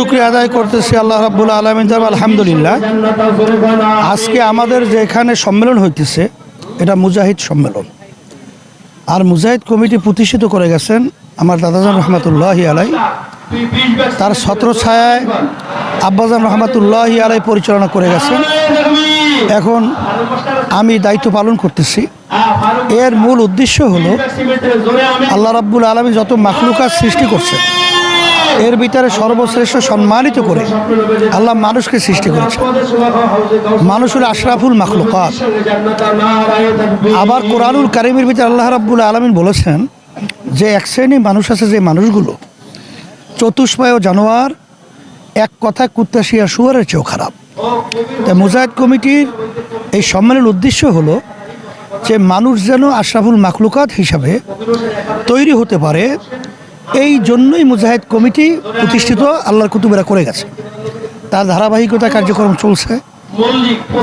শুক্রিয়া আদায় করতেছি আল্লাহ রাব্বুল আলমিন। আলহামদুলিল্লাহ। আজকে আমাদের যে এখানে সম্মেলন হইতেছে, এটা মুজাহিদ সম্মেলন। আর মুজাহিদ কমিটি প্রতিষ্ঠিত করে গেছেন আমার দাদাজান রহমতুল্লাহ আলাই তার ছত্র ছায়ায় আব্বাজান রহমতুল্লাহ আলাই পরিচালনা করে গেছেন। এখন আমি দায়িত্ব পালন করতেছি। এর মূল উদ্দেশ্য হলো, আল্লাহ রাব্বুল আলমী যত মাখলুকাত সৃষ্টি করছেন এর ভিতরে সর্বশ্রেষ্ঠ সম্মানিত করে আল্লাহ মানুষকে সৃষ্টি করেছে মানুষের আশরাফুল মাখলুকাত। আবার কোরআনুল কারিমের ভিতরে আল্লাহ রাব্বুল আলমিন বলেছেন যে এক শ্রেণি মানুষ আছে যে মানুষগুলো চতুষ্পায় জানোয়ার, এক কথা কুত্তাশিয়া শুয়ারের চেয়েও খারাপ। তাই মুজাহিদ কমিটির এই সম্মেলনের উদ্দেশ্য হলো যে মানুষ যেন আশরাফুল মাখলুকাত হিসাবে তৈরি হতে পারে এই জন্যই মুজাহিদ কমিটি প্রতিষ্ঠিত আল্লাহর কুতুবেরা করে গেছে। তার ধারাবাহিকতা কার্যক্রম চলছে।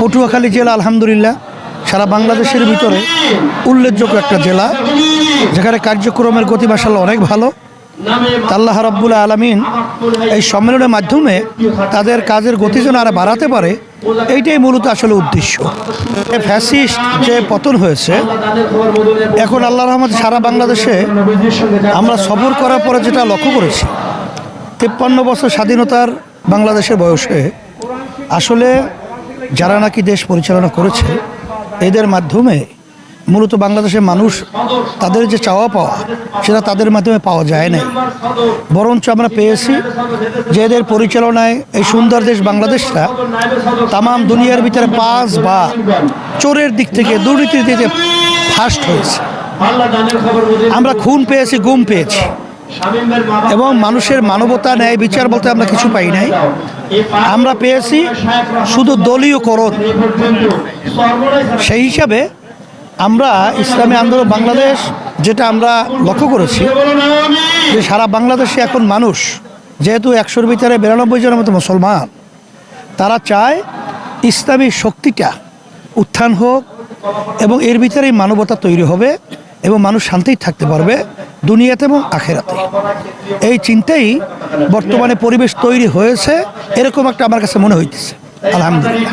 পটুয়াখালী জেলা, আলহামদুলিল্লাহ, সারা বাংলাদেশের ভিতরে উল্লেখযোগ্য একটা জেলা। যেখানে কার্যক্রমের গতি মাসাল্লাহ অনেক ভালো। আল্লাহ রাব্বুল আলমিন এই সম্মেলনের মাধ্যমে তাদের কাজের গতি যেন আরও বাড়াতে পারে এইটাই মূলত আসলে উদ্দেশ্য। ফ্যাসিস্ট যে পতন হয়েছে এখন আল্লাহ রহমত সারা বাংলাদেশে আমরা সফর করার পরে যেটা লক্ষ্য করেছি তিপ্পান্ন বছর স্বাধীনতার বাংলাদেশের বয়সে আসলে যারা নাকি দেশ পরিচালনা করেছে এদের মাধ্যমে মূলত বাংলাদেশের মানুষ তাদের যে চাওয়া পাওয়া, সেটা তাদের মাধ্যমে পাওয়া যায় না বরঞ্চ আমরা পেয়েছি যে এদের পরিচালনায় এই সুন্দর দেশ বাংলাদেশটা তামাম দুনিয়ার ভিতরে পাঁচ বা চোরের দিক থেকে, দুর্নীতির দিকে ফার্স্ট হয়েছে। আমরা খুন পেয়েছি, গুম পেয়েছি। এবং মানুষের মানবতা, ন্যায় বিচার বলতে আমরা কিছু পাই নাই। আমরা পেয়েছি শুধু দলীয়করণ সেই হিসাবে আমরা ইসলামী আন্দোলন বাংলাদেশ, যেটা আমরা লক্ষ্য করেছি যে সারা বাংলাদেশে এখন মানুষ, যেহেতু একশোর ভিতরে বিরানব্বই জনের মতো মুসলমান, তারা চায় ইসলামী শক্তিটা উত্থান হোক এবং এর ভিতরেই মানবতা তৈরি হবে এবং মানুষ শান্তিই থাকতে পারবে দুনিয়াতে এবং আখেরাতে। এই চিন্তাই বর্তমানে পরিবেশ তৈরি হয়েছে, এরকম একটা আমার কাছে মনে হইতেছে। আলহামদুলিল্লাহ।